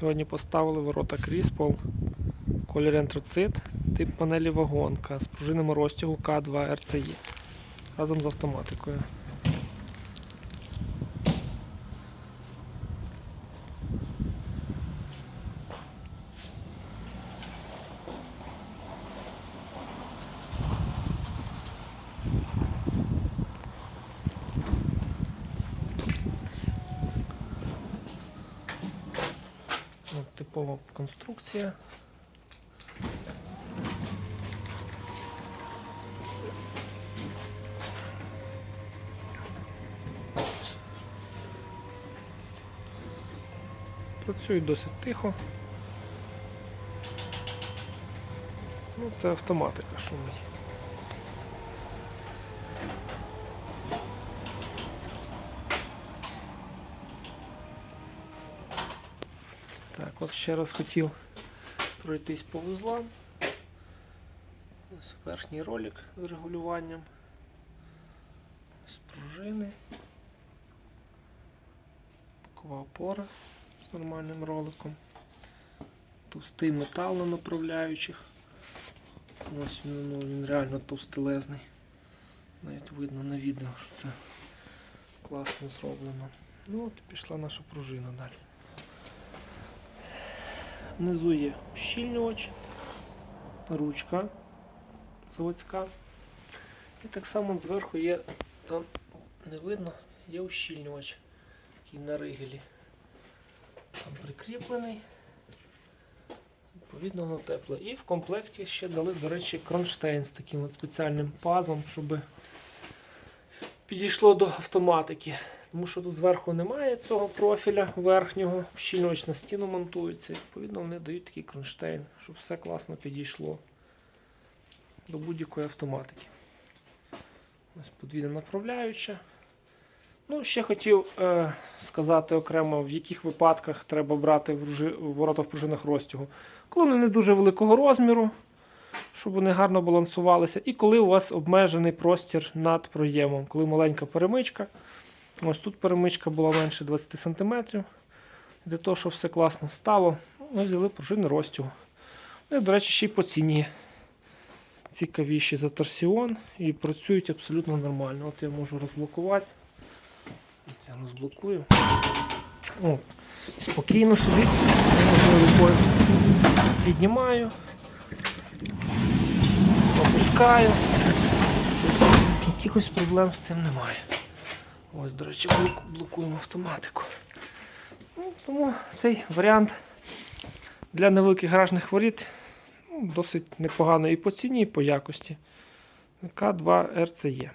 Сьогодні поставили ворота Кріспол, колір антрацит, тип панелі вагонка з пружинами розтягу К2 RCE разом з автоматикою. От типова конструкція. Працюють досить тихо. Ну, це автоматика шумить. Так, от ще раз хотів пройтись по вузлам. Ось верхній ролик з регулюванням. Ось пружини. Бокова опора з нормальним роликом. Товстий метал на направляючих. Ось він, ну, він реально товстелезний. Навіть видно на відео, що це класно зроблено. Ну от пішла наша пружина далі. Внизу є ущільнювач, ручка заводська. І так само зверху є, там не видно, є ущільнювач, який на ригелі. Там прикріплений. Відповідно, воно тепле. І в комплекті ще дали, до речі, кронштейн з таким от спеціальним пазом, щоб підійшло до автоматики. Тому що тут зверху немає цього профіля верхнього, щільноч на стіну монтується. Відповідно, вони дають такий кронштейн, щоб все класно підійшло до будь-якої автоматики. Ось подвійна направляюча. Ну, ще хотів е, сказати окремо, в яких випадках треба брати ворота в пружинах розтягу. Коли вони не дуже великого розміру, щоб вони гарно балансувалися, і коли у вас обмежений простір над проємом, коли маленька перемичка. Ось тут перемичка була менше 20 см. Для того, щоб все класно стало, ми взяли пружини розтягу. Вони, до речі, ще й по ціні цікавіші за торсіон і працюють абсолютно нормально. От я можу розблокувати. От Я розблокую. О, спокійно собі рукою піднімаю, опускаю. Якихось проблем з цим немає. Ось, до речі, блокуємо автоматику. Ну, тому цей варіант для невеликих гаражних воріт ну, досить непогано і по ціні, і по якості. К2 RCE.